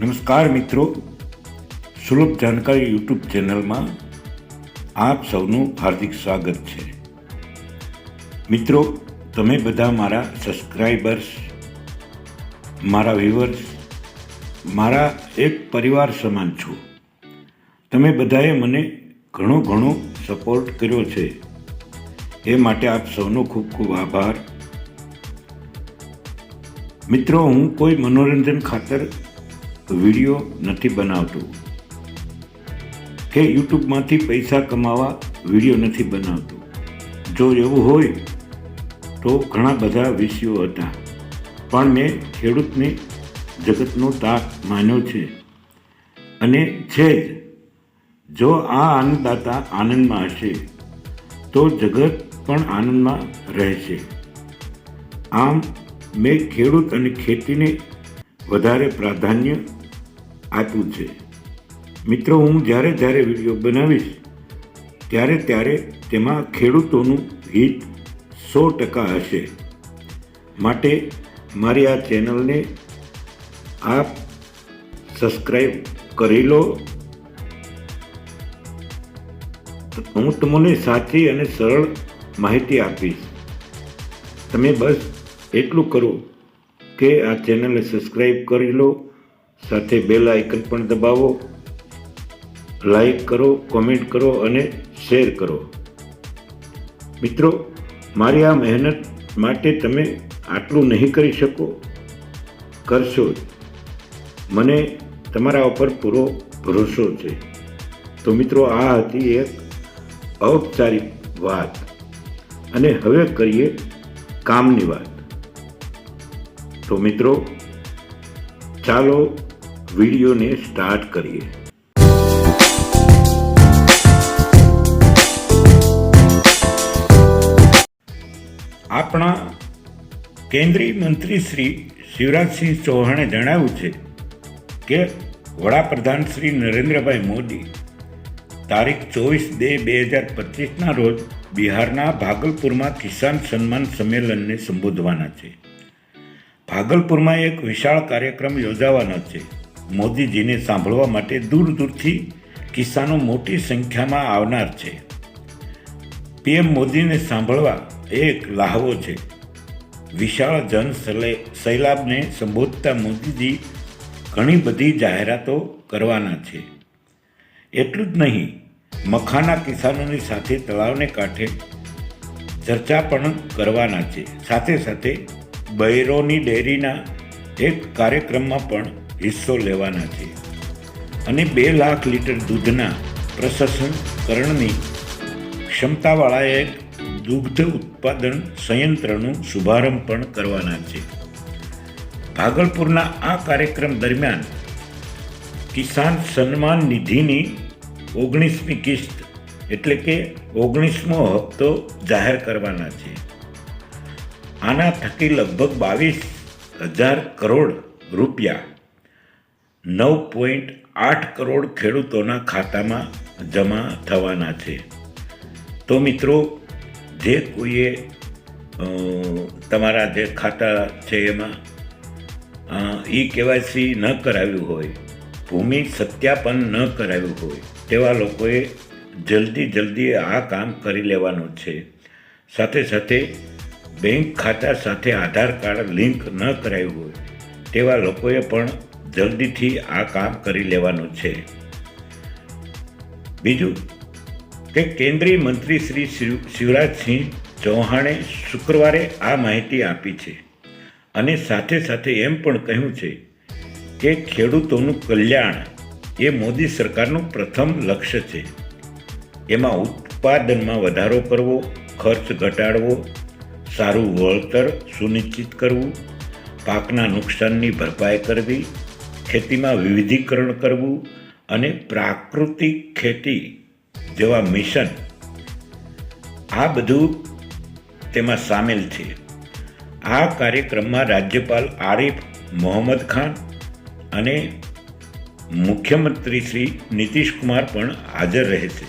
નમસ્કાર મિત્રો. સુલભ જાણકારી યુટ્યુબ ચેનલમાં આપ સૌનું હાર્દિક સ્વાગત છે. મિત્રો, તમે બધા મારા સબસ્ક્રાઈબર્સ મારા વ્યુઅર્સ મારા એક પરિવાર સમાન છો. તમે બધાએ મને ઘણો ઘણો સપોર્ટ કર્યો છે. એ માટે આપ સૌનો ખૂબ ખૂબ આભાર. મિત્રો, હું કોઈ મનોરંજન ખાતર વીડિયો નથી બનાવતું. કે યુટ્યુબમાંથી પૈસા કમાવા વીડિયો નથી બનાવતું. જો એવું હોય તો ઘણા બધા વિષયો હતા. પણ મેં ખેડૂતને જગતનો તાક માન્યો છે. અને છે જ, જો આ આનંદદાતા આનંદમાં હશે, તો જગત પણ આનંદમાં રહેશે. આમ, મેં ખેડૂત અને ખેતીને વધારે પ્રાધાન્ય આપ્યું છે. મિત્રો, હું જ્યારે જ્યારે વીડિયો બનાવીશ, ત્યારે ત્યારે તેમાં ખેડૂતોનું હિત સો ટકા હશે. માટે મારી આ ચેનલને આપ સબસ્ક્રાઈબ કરી લો. હું તમને સાચી અને સરળ માહિતી આપીશ. તમે બસ એટલું કરો કે આ ચેનલને સબસ્ક્રાઈબ કરી લો. સાથે બેલ આઇકન પણ દબાવો. લાઈક કરો કોમેન્ટ કરો અને શેર કરો. મિત્રો, મારી આ મહેનત માટે તમે આટલું નહીં કરી શકો. કરશો મને તમારા ઉપર પૂરો ભરોસો છે. તો મિત્રો, આ હતી એક ઔપચારિક વાત. અને હવે કરીએ કામની વાત. તો મિત્રો, ચાલો વિડીયોને સ્ટાર્ટ કરીએ. આપણા કેન્દ્રીય મંત્રી શ્રી શિવરાજસિંહ ચૌહાણે જણાવ્યું છે કે વડાપ્રધાન શ્રી નરેન્દ્રભાઈ મોદી તારીખ ચોવીસ બે બે હજાર પચીસના રોજ બિહારના ભાગલપુરમાં કિસાન સન્માન સંમેલનને સંબોધવાના છે. ભાગલપુરમાં એક વિશાળ કાર્યક્રમ યોજાવાનો છે. મોદીજીને સાંભળવા માટે દૂર દૂરથી કિસાનો મોટી સંખ્યામાં આવનાર છે. પીએમ મોદીને સાંભળવા એક લાહવો છે. વિશાળ જન સલે- સૈલાબને સંબોધતા મોદીજી ઘણી બધી જાહેરાતો કરવાના છે. એટલું જ નહીં, મખાના કિસાનોની સાથે તળાવને કાંઠે ચર્ચા પણ કરવાના છે. સાથે સાથે બૈરોની ડેરીના એક કાર્યક્રમમાં પણ હિસ્સો લેવાના છે. અને બે લાખ લીટર દૂધના પ્રસંસ્કરણની ક્ષમતાવાળા એક દુગ્ધ ઉત્પાદન સંયંત્રનું શુભારંભ પણ કરવાના છે. ભાગલપુરના આ કાર્યક્રમ દરમિયાન કિસાન સન્માન નિધિની ઓગણીસમી કિસ્ત એટલે કે ઓગણીસમો હપ્તો જાહેર કરવાના છે. આના થકી લગભગ બાવીસ હજાર કરોડ રૂપિયા નવ પોઈન્ટ આઠ કરોડ ખેડૂતોના ખાતામાં જમા થવાના છે. તો મિત્રો, જે કોઈએ તમારા જે ખાતા છે એમાં ઈ કેવાયસી ન કરાવ્યું હોય, ભૂમિ સત્યાપન ન કરાવ્યું હોય, તેવા લોકોએ જલ્દી જલ્દી આ કામ કરી લેવાનું છે. સાથે સાથે બેંક ખાતા સાથે આધાર કાર્ડ લિંક ન કરાવ્યું હોય, તેવા લોકોએ પણ જલ્દીથી આ કામ કરી લેવાનું છે. બીજું, કે કેન્દ્રીય મંત્રી શ્રી શિવ- શિવરાજસિંહ ચૌહાણે શુક્રવારે આ માહિતી આપી છે અને સાથે સાથે એમ પણ કહ્યું છે કે ખેડૂતોનું કલ્યાણ એ મોદી સરકારનું પ્રથમ લક્ષ્ય છે. એમાં ઉત્પાદનમાં વધારો કરવો, ખર્ચ ઘટાડવો, સારું વળતર સુનિશ્ચિત કરવું, પાકના નુકસાનની ભરપાઈ કરવી ખેતીમાં વિવિધીકરણ કરવું અને પ્રાકૃતિક ખેતી જેવા મિશન, આ બધું તેમાં સામેલ છે. આ કાર્યક્રમમાં રાજ્યપાલ આરિફ મોહમ્મદ ખાન અને મુખ્યમંત્રી શ્રી નીતિશ કુમાર પણ હાજર રહેશે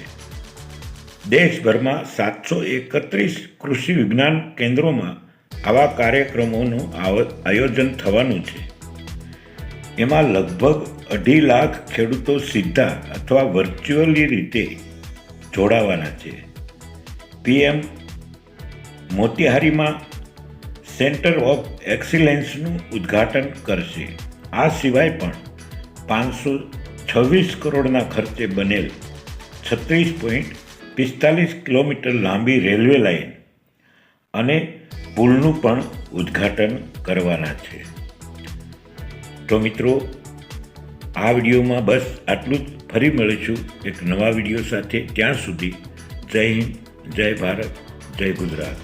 દેશભરમાં સાતસો એકત્રીસ કૃષિ વિજ્ઞાન કેન્દ્રોમાં આવા કાર્યક્રમોનું આયોજન થવાનું છે. એમાં લગભગ અઢી લાખ ખેડૂતો સીધા અથવા વર્ચ્યુઅલી રીતે જોડાવાના છે. પીએમ મોતિહારીમાં સેન્ટર ઓફ એક્સિલન્સનું ઉદ્ઘાટન કરશે. આ સિવાય પણ પાંચસો છવ્વીસ કરોડના ખર્ચે બનેલ છત્રીસ પોઈન્ટ પિસ્તાલીસ કિલોમીટર લાંબી રેલવે લાઇન અને પુલનું પણ ઉદ્ઘાટન કરવાના છે. તો મિત્રો, આ વિડીયોમાં બસ આટલું જ. ફરી મળીશું એક નવા વીડિયો સાથે. ત્યાં સુધી જય હિન્દ, જય ભારત, જય ગુજરાત.